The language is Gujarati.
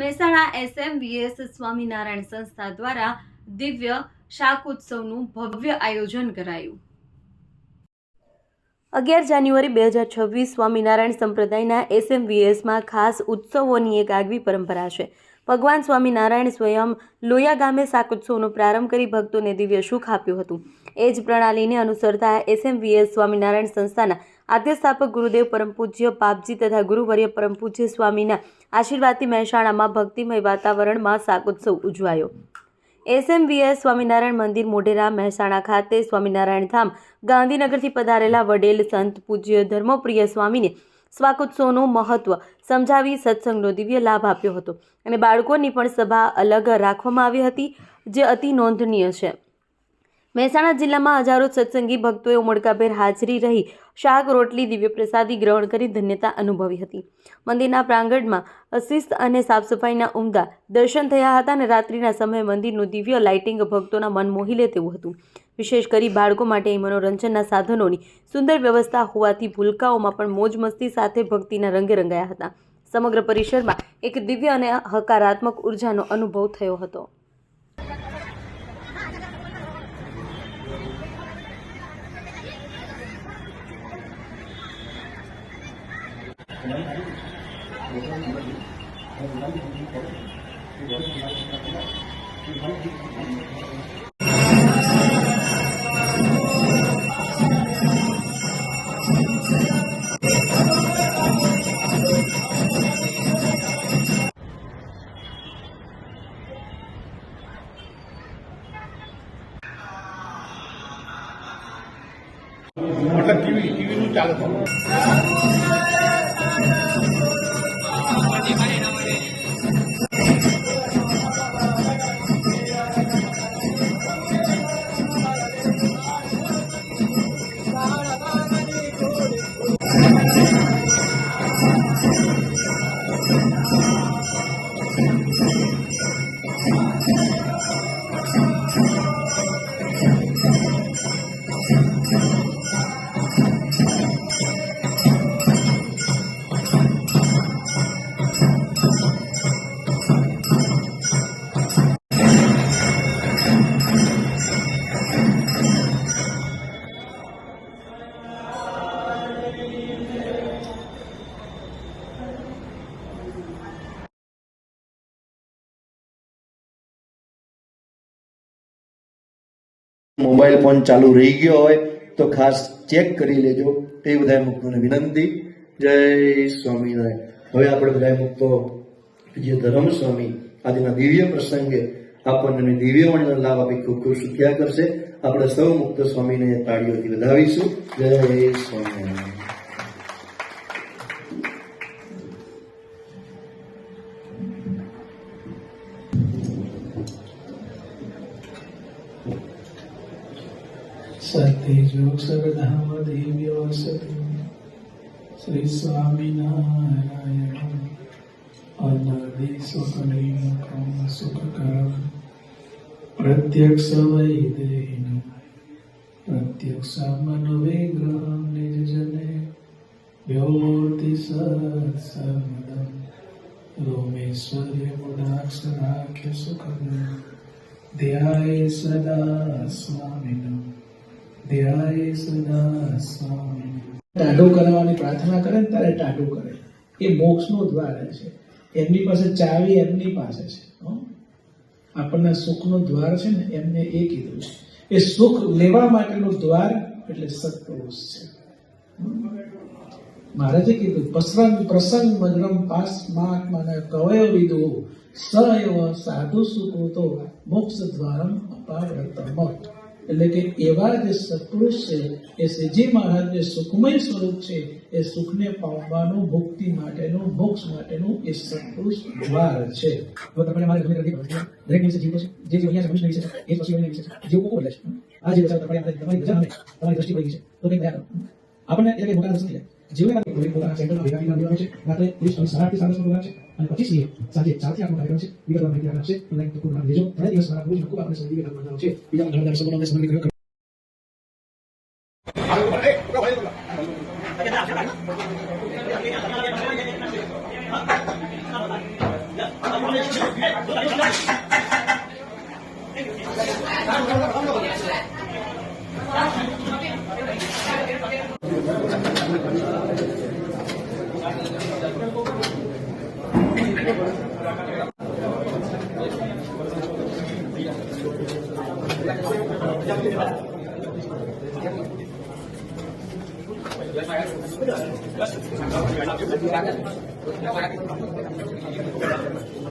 મહેસાણા એસએમવીએસ સ્વામિનારાયણ સંસ્થા દ્વારા દિવ્ય શાક ઉત્સવનું ભવ્ય આયોજન કરાયું. અગિયાર જાન્યુઆરી બે હજાર છવ્વીસ સ્વામિનારાયણ સંપ્રદાયના એસએમવીએસમાં ખાસ ઉત્સવોની એક આગવી પરંપરા છે. ભગવાન સ્વામિનારાયણ સ્વયં લોયા ગામે શાકોત્સવનો પ્રારંભ કરી ભક્તોને દિવ્ય સુખ આપ્યું હતું. એ જ પ્રણાલીને અનુસરતા એસએમવીએસ સ્વામિનારાયણ સંસ્થાના આદ્ય સ્થાપક ગુરુદેવ પરમ પૂજ્ય પાપજી તથા ગુરુવર્ય પરમ પૂજ્ય સ્વામીના આશીર્વાદથી મહેસાણામાં ભક્તિમય વાતાવરણમાં શાકોત્સવ ઉજવાયો. એસએમવીએસ સ્વામિનારાયણ મંદિર મોઢેરા, મહેસાણા ખાતે સ્વામિનારાયણ ધામ, ગાંધીનગરથી પધારેલા વડેલ સંત પૂજ્ય ધર્મપ્રિય સ્વામીને સ્વાકોત્સવનું મહત્વ સમજાવી સત્સંગનો દિવ્ય લાભ આપ્યો હતો. અને બાળકોની પણ સભા અલગ રાખવામાં આવી હતી, જે અતિ નોંધનીય છે. મહેસાણા જિલ્લામાં હજારો સત્સંગી ભક્તોએ ઉમળકાભેર હાજરી રહી શાક, રોટલી દિવ્ય પ્રસાદી ગ્રહણ કરી ધન્યતા અનુભવી હતી. મંદિરના પ્રાંગણમાં અશિસ્ત અને સાફસફાઈના ઉમદા દર્શન થયા હતા અને રાત્રિના સમયે મંદિરનું દિવ્ય લાઇટિંગ ભક્તોના મન મોહી લે તેવું હતું. વિશેષ કરી બાળકો માટે મનોરંજનના સાધનોની સુંદર વ્યવસ્થા હોવાથી ભૂલકાઓમાં પણ મોજ મસ્તી સાથે ભક્તિના રંગે રંગાયા હતા. સમગ્ર પરિસરમાં એક દિવ્ય અને હકારાત્મક ઉર્જાનો અનુભવ થયો હતો. অর্থাৎ টিভি টিভি নিউজ চালু থাকবে ચાલે છે મોબાઈલ ફોન ચાલુ રહી ગયો હોય તો ખાસ ચેક કરી લેજો. એ બધા મુક્તોને વિનંતી. જય સ્વામિનારાયણ હવે આપણે બધા મુક્તો જે ધર્મ સ્વામી. આદિના દિવ્ય પ્રસંગે આપણને દિવ્યવાણીનો લાભ આપી ખૂબ ખૂબ સુખ્યા કરશે. આપણે સૌ મુક્ત સ્વામીને તાળીઓથી વધાવીશું. જય સ્વામિનારાયણ સત્યજોગ સગધામ દિવ્ય વસતિ શ્રી સ્વામિનારાયણ અનર્દિ સુખનિમુખમ સુખકરમ પ્રત્યક્ષ વૈદેહીન પ્રત્યક્ષમન વિગ્રહમ નિજ જને વ્યોમૂર્તિ સત્સર્વદમ રોમેશ્વર્ય મુદાક્ષરાખ્ય સુખદમ ધ્યાય સદા સ્વામિનમ ટાઢું કરવાની પ્રાર્થના કરે ને ત્યારે ટાઢો કરે. એ મોક્ષનું દ્વાર છે. એમની પાસે ચાવી એમની પાસે છે. આપણને આપણને નો દ્વાર છે ને એમને એ કીધું છે. એ સુખ લેવા માટેનું દ્વાર એટલે સત્પુરુષ છે. મહારાજે કીધું, પ્રસંગ પ્રસંગ મધ્રમ પાસ મહાત્માને કવય વિદુ સ એવ સાધુ સુકૃતો. મોક્ષ દ્વારમ અપાવ્રતમ એટલે કે એવા જે સત્પુરુષ છે, એ શ્રીજી મહારાજ જે સુખમય સ્વરૂપ છે, એ સુખને પામવાનું મુક્તિ માટેનું, મોક્ષ માટેનું એ સત્પુરુષ દ્વાર છે. હવે તમને મારે ગમે નથી દરેક દિવસે જીવો છે. જે જે અહીંયા સમજ નહીં છે, એ પછી એને વિશે જેવું કોઈ બોલે છે. આ જે વિચાર તમારી તમારી વિચાર તમારી દ્રષ્ટિ પડી છે. તો કંઈક ધ્યાન આપણને એટલે મોટા દર્શન થાય જેવું પોતાના સેન્ટરમાં ભેગા છે. રાત્રે ત્રીસ અને સાડા al partit mío. Es decir, se hacía con la diagnosis, y que la mayoría de la noche, no la intentó con la mayoría. Ahora digo, se va a la comisión, ocupa con esa diagnosis, Gracias.